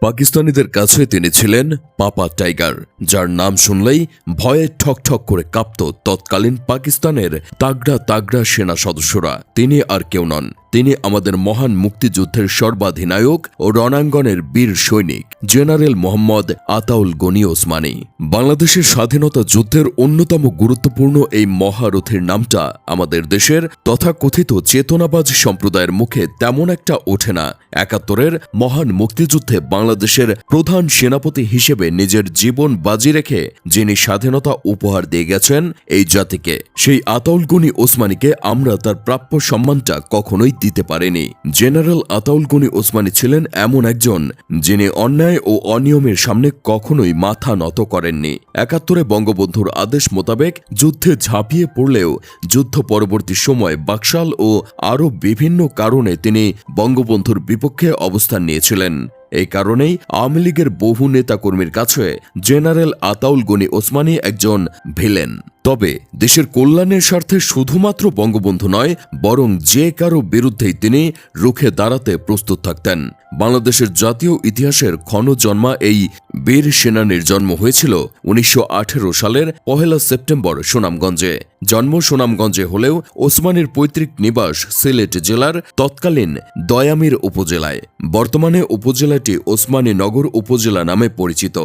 পাকিস্তানিদের কাছে তিনি ছিলেন পাপা টাইগার, যার নাম শুনলেই ভয়ে ঠকঠক করে কাঁপত তৎকালীন পাকিস্তানের তাগড়া তাগড়া সেনা সদস্যরা। তিনি আর কেউ নন। তিনি আমাদের মহান মুক্তিযুদ্ধের সর্বাধিনায়ক ও রণাঙ্গনের বীর সৈনিক, জেনারেল মোহাম্মদ আতাউল গনি ওসমানী। বাংলাদেশের স্বাধীনতা যুদ্ধের অন্যতম গুরুত্বপূর্ণ এই মহারথীর নামটা আমাদের দেশের তথাকথিত চেতনাবাজ সম্প্রদায়ের মুখে তেমন একটা ওঠে না। একাত্তরের মহান মুক্তিযুদ্ধে বাংলাদেশের প্রধান সেনাপতি হিসেবে নিজের জীবন বাজি রেখে যিনি স্বাধীনতা উপহার দিয়ে গেছেন এই জাতিকে, সেই আতাউল গনি ওসমানীকে আমরা তার প্রাপ্য সম্মানটা কখনোই দিতে পারেনি। জেনারেল আতাউল গনি ওসমানী ছিলেন এমন একজন যিনি অন্যায় ও অনিয়মের সামনে কখনোই মাথা নত করেননি। একাত্তরে বঙ্গবন্ধুর আদেশ মোতাবেক যুদ্ধে ঝাঁপিয়ে পড়লেও যুদ্ধ পরবর্তী সময় বাকশাল ও আরও বিভিন্ন কারণে তিনি বঙ্গবন্ধুর বিপক্ষে অবস্থান নিয়েছিলেন। এই কারণেই আওয়ামী লীগের বহু নেতাকর্মীর কাছে জেনারেল আতাউল গনি ওসমানী একজন ভিলেন। তবে দেশের কল্যাণের স্বার্থে শুধুমাত্র বঙ্গবন্ধু নয়, বরং যে কারও বিরুদ্ধেই তিনি রুখে দাঁড়াতে প্রস্তুত থাকতেন। বাংলাদেশের জাতীয় ইতিহাসের ক্ষণ জন্মা এই বীর সেনানীর জন্ম হয়েছিল উনিশশো আঠেরো সালের পহেলা সেপ্টেম্বর সুনামগঞ্জে। জন্ম সুনামগঞ্জে হলেও ওসমানীর পৈতৃক নিবাস সিলেট জেলার তৎকালীন দয়ামির উপজেলায়। বর্তমানে উপজেলাটি ওসমানী নগর উপজেলা নামে পরিচিত।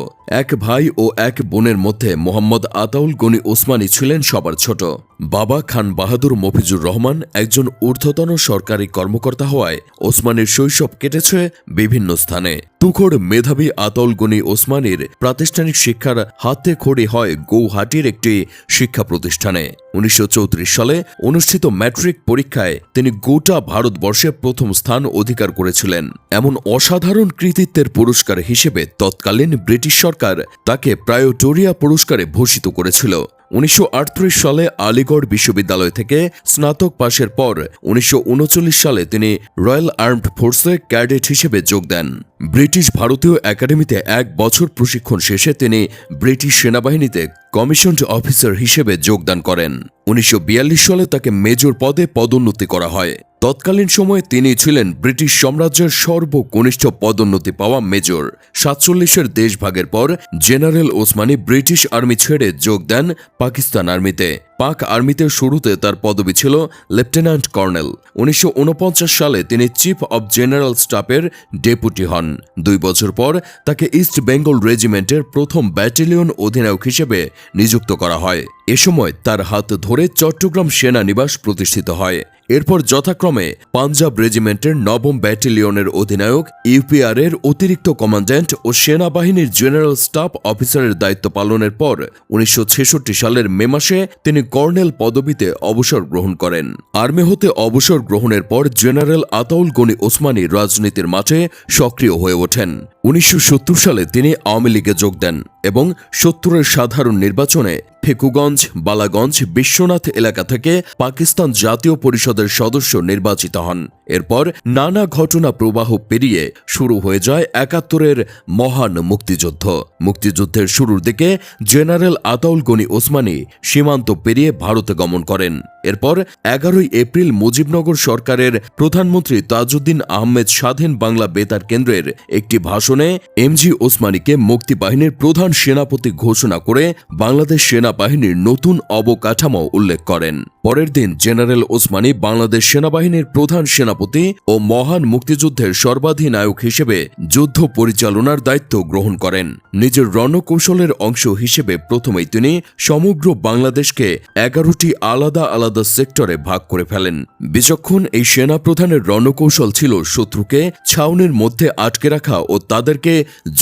এক ভাই ও এক বোনের মধ্যে মোহাম্মদ আতাউল গনি ওসমানী ছিলেন সবার ছোট। বাবা খান বাহাদুর মফিজুর রহমান একজন ঊর্ধ্বতন সরকারি কর্মকর্তা হওয়ায় ওসমানীর শৈশব কেটেছে বিভিন্ন স্থানে। তুখোড় মেধাবী আতল গনি ওসমানীর প্রাতিষ্ঠানিক শিক্ষার হাতে খড়ি হয় গৌহাটির একটি শিক্ষা প্রতিষ্ঠানে। উনিশশো চৌত্রিশ সালে অনুষ্ঠিত ম্যাট্রিক পরীক্ষায় তিনি গোটা ভারতবর্ষে প্রথম স্থান অধিকার করেছিলেন। এমন অসাধারণ কৃতিত্বের পুরস্কার হিসেবে তৎকালীন ব্রিটিশ সরকার তাকে প্রায়োটোরিয়া পুরস্কারে ভূষিত করেছিল। উনিশশো আটত্রিশ সালে আলিগড় বিশ্ববিদ্যালয় থেকে স্নাতক পাশের পর উনিশশো উনচল্লিশ সালে তিনি রয়্যাল আর্মড ফোর্সে ক্যাডেট হিসেবে যোগ দেন। ব্রিটিশ ভারতীয় একাডেমিতে এক বছর প্রশিক্ষণ শেষে তিনি ব্রিটিশ সেনাবাহিনীতে কমিশনড অফিসার হিসেবে যোগদান করেন। উনিশশো বিয়াল্লিশ সালে তাকে মেজর পদে পদোন্নতি করা হয়। তৎকালীন সময়ে তিনি ছিলেন ব্রিটিশ সাম্রাজ্যের সর্বকনিষ্ঠ পদোন্নতি পাওয়া মেজর। সাতচল্লিশের দেশভাগের পর জেনারেল ওসমানী ব্রিটিশ আর্মি ছেড়ে যোগ দেন পাকিস্তান আর্মিতে। পাক আর্মিতে শুরুতে তার পদবি ছিল লেফটেন্যান্ট কর্নেল। উনিশশো ঊনপঞ্চাশ সালে তিনি চিফ অব জেনারেল স্টাফের ডেপুটি হন। দুই বছর পর তাকে ইস্ট বেঙ্গল রেজিমেন্টের প্রথম ব্যাটালিয়ন অধিনায়ক হিসেবে নিযুক্ত করা হয়। এ সময় তার হাত ধরে চট্টগ্রাম সেনানিবাস প্রতিষ্ঠিত হয়। এরপর যথাক্রমে পাঞ্জাব রেজিমেন্টের নবম ব্যাটালিয়নের অধিনায়ক ইউপিআর এর অতিরিক্ত কমান্ড্যান্ট ও সেনাবাহিনীর জেনারেল স্টাফ অফিসারের দায়িত্ব পালনের পর উনিশশো ছেষট্টি সালের মে মাসে তিনি কর্নেল পদবিতে অবসর গ্রহণ করেন। আর্মি হতে অবসর গ্রহণের পর জেনারেল আতাউল গনি ওসমানী রাজনীতির মাঠে সক্রিয় হয়ে ওঠেন। উনিশশো সত্তর সালে তিনি আওয়ামী লীগে যোগ দেন এবং সত্তরের সাধারণ নির্বাচনে ফেকুগঞ্জ, বালাগঞ্জ, বিশ্বনাথ এলাকা থেকে পাকিস্তান জাতীয় পরিষদের সদস্য নির্বাচিত হন। এরপর নানা ঘটনা প্রবাহ পেরিয়ে শুরু হয়ে যায় একাত্তরের মহান মুক্তিযুদ্ধ। মুক্তিযুদ্ধের শুরুর দিকে জেনারেল আতাউল গনি ওসমানী সীমান্ত পেরিয়ে ভারতে গমন করেন। এরপর এগারোই এপ্রিল মুজিবনগর সরকারের প্রধানমন্ত্রী তাজউদ্দিন আহমেদ স্বাধীন বাংলা বেতার কেন্দ্রের একটি ভাষণে এমজি ওসমানীকে মুক্তিবাহিনীর প্রধান সেনাপতি ঘোষণা করে বাংলাদেশ সেনাবাহিনীর নতুন অবকাঠামো উল্লেখ করেন। পরের দিন জেনারেল ওসমানী বাংলাদেশ সেনাবাহিনীর প্রধান সেনাপতি ও মহান মুক্তিযুদ্ধের সর্বাধিনায়ক হিসেবে যুদ্ধ পরিচালনার দায়িত্ব গ্রহণ করেন। নিজের রণকৌশলের অংশ হিসেবে প্রথমেই তিনি সমগ্র বাংলাদেশকে এগারোটি আলাদা আলাদা সেক্টরে ভাগ করে ফেলেন। বিচক্ষণ এই সেনা প্রধানের রণকৌশল ছিল শত্রুকে ছাউনির মধ্যে আটকে রাখা ও তাদেরকে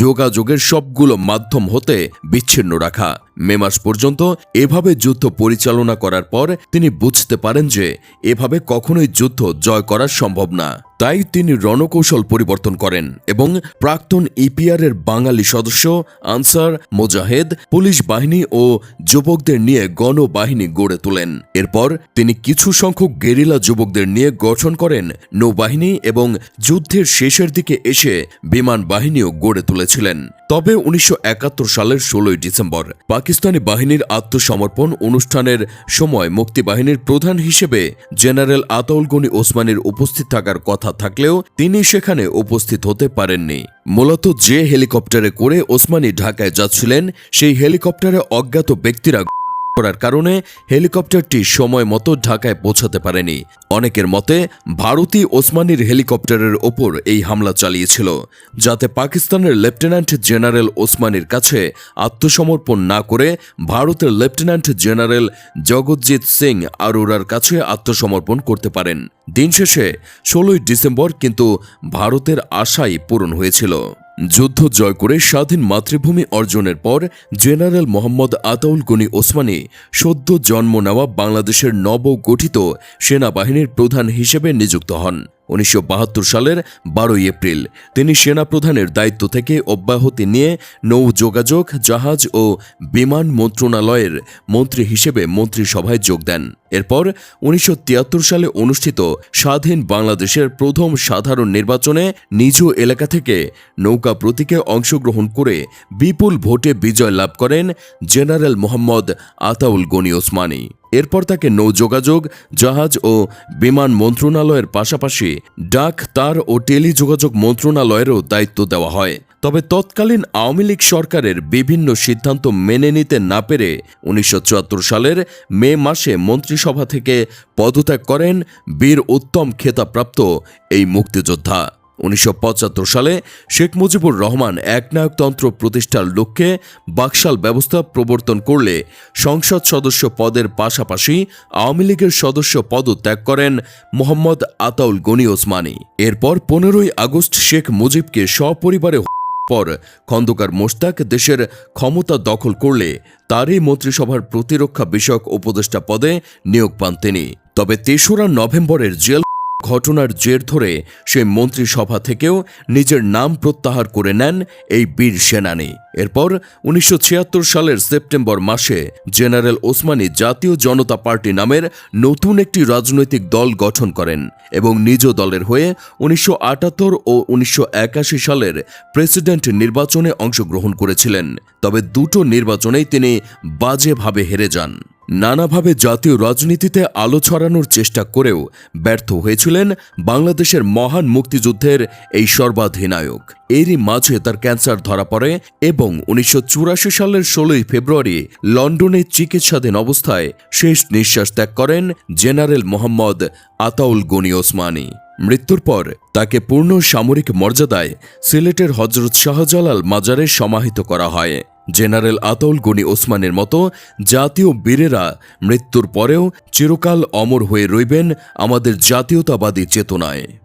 যোগাযোগের সবগুলো মাধ্যম হতে বিচ্ছিন্ন রাখা। মে মাস পর্যন্ত এভাবে যুদ্ধ পরিচালনা করার পর তিনি বুঝতে পারেন যে এভাবে কখনোই যুদ্ধ জয় করা সম্ভব না। তাই তিনি রণকৌশল পরিবর্তন করেন এবং প্রাক্তন ইপিআর এর বাঙালি সদস্য আনসার মোজাহেদ, পুলিশ বাহিনী ও যুবকদের নিয়ে গণবাহিনী গড়ে তোলেন। এরপর তিনি কিছু সংখ্যক গেরিলা যুবকদের নিয়ে গঠন করেন নৌবাহিনী এবং যুদ্ধের শেষের দিকে এসে বিমান বাহিনীও গড়ে তুলেছিলেন। তবে উনিশশো সালের ষোলোই ডিসেম্বর পাকিস্তানি বাহিনীর আত্মসমর্পণ অনুষ্ঠানের সময় মুক্তিবাহিনীর প্রধান হিসেবে জেনারেল আতাউল গনি ওসমানের উপস্থিত থাকার কথা থাকলেও তিনি সেখানে উপস্থিত হতে পারেননি। মূলত যে হেলিকপ্টারে করে ওসমানী ঢাকায় যাচ্ছিলেন, সেই হেলিকপ্টারে অজ্ঞাত ব্যক্তিরা করার কারণে হেলিকপ্টারটি সময় মতো ঢাকায় পৌঁছাতে পারেনি। অনেকের মতে, ভারতী ওসমানীর হেলিকপ্টারের ওপর এই হামলা চালিয়েছিল, যাতে পাকিস্তানের লেফটেন্যান্ট জেনারেল ওসমানীর কাছে আত্মসমর্পণ না করে ভারতের লেফটেন্যান্ট জেনারেল জগৎজিৎ সিং আরোরার কাছে আত্মসমর্পণ করতে পারেন। দিন শেষে, ষোলোই ডিসেম্বর কিন্তু ভারতের আশাই পূরণ হয়েছিল। যুদ্ধ জয় করে স্বাধীন মাতৃভূমি অর্জনের পর জেনারেল মোহাম্মদ আতাউল গনি ওসমানী সদ্য জন্ম নেওয়া বাংলাদেশের নবগঠিত সেনাবাহিনীর প্রধান হিসেবে নিযুক্ত হন। উনিশশো বাহাত্তর সালের বারোই এপ্রিল। তিনি সেনাপ্রধানের দায়িত্ব থেকে অব্যাহতি নিয়ে নৌ যোগাযোগ, জাহাজ ও বিমান মন্ত্রণালয়ের মন্ত্রী হিসেবে মন্ত্রিসভায় যোগ দেন। এরপর উনিশশো তিয়াত্তর সালে অনুষ্ঠিত স্বাধীন বাংলাদেশের প্রথম সাধারণ নির্বাচনে নিজ এলাকা থেকে নৌকা প্রতীকে অংশগ্রহণ করে বিপুল ভোটে বিজয় লাভ করেন জেনারেল মোহাম্মদ আতাউল গনি ওসমানী। এরপর তাকে নৌযোগাযোগ, জাহাজ ও বিমান মন্ত্রণালয়ের পাশাপাশি ডাক, তার ও টেলিযোগাযোগ মন্ত্রণালয়েরও দায়িত্ব দেওয়া হয়। তবে তৎকালীন আওয়ামী লীগ সরকারের বিভিন্ন সিদ্ধান্ত মেনে নিতে না পেরে উনিশশো চুয়াত্তর সালের মে মাসে মন্ত্রিসভা থেকে পদত্যাগ করেন বীর উত্তম খেতাবপ্রাপ্ত এই মুক্তিযোদ্ধা। উনিশশো সালে শেখ মুজিবুর রহমান একনায়কতন্ত্র প্রতিষ্ঠার লক্ষ্যে বাকশাল ব্যবস্থা প্রবর্তন করলে সংসদ সদস্য পদের পাশাপাশি আওয়ামী লীগের সদস্য পদ ত্যাগ করেন মোহাম্মদ আতাউল গনি ওসমানী। এরপর পনেরোই আগস্ট শেখ মুজিবকে সপরিবারে পর খন্দকার মোশতাক দেশের ক্ষমতা দখল করলে তারই মন্ত্রিসভার প্রতিরক্ষা বিষয়ক উপদেষ্টা পদে নিয়োগ পান তিনি। তবে তেসরা নভেম্বরের জেল ঘটনার জের ধরে সে মন্ত্রিসভা থেকেও নিজের নাম প্রত্যাহার করে নেন এই বীর সেনানী। এরপর উনিশশো ছিয়াত্তর সালের সেপ্টেম্বর মাসে জেনারেল ওসমানী জাতীয় জনতা পার্টি নামের নতুন একটি রাজনৈতিক দল গঠন করেন এবং নিজ দলের হয়ে উনিশশো আটাত্তর ও উনিশশো একাশি সালের প্রেসিডেন্ট নির্বাচনে অংশগ্রহণ করেছিলেন। তবে দুটো নির্বাচনেই তিনি বাজেভাবে হেরে যান। নানাভাবে জাতীয় রাজনীতিতে আলো ছড়ানোর চেষ্টা করেও ব্যর্থ হয়েছিলেন বাংলাদেশের মহান মুক্তিযুদ্ধের এই সর্বাধিনায়ক। এরই মাঝে তার ক্যান্সার ধরা পড়ে এবং উনিশশো চুরাশি সালের ষোলোই ফেব্রুয়ারি লন্ডনে চিকিৎসাধীন অবস্থায় শেষ নিঃশ্বাস ত্যাগ করেন জেনারেল মোহাম্মদ আতাউল গনি ওসমানী। মৃত্যুর পর তাকে পূর্ণ সামরিক মর্যাদায় সিলেটের হজরত শাহজালাল মাজারে সমাহিত করা হয়। জেনারেল আতাউল গনি ওসমানের মতো জাতীয় বীরেরা মৃত্যুর পরেও চিরকাল অমর হয়ে রইবেন আমাদের জাতীয়তাবাদী চেতনায়।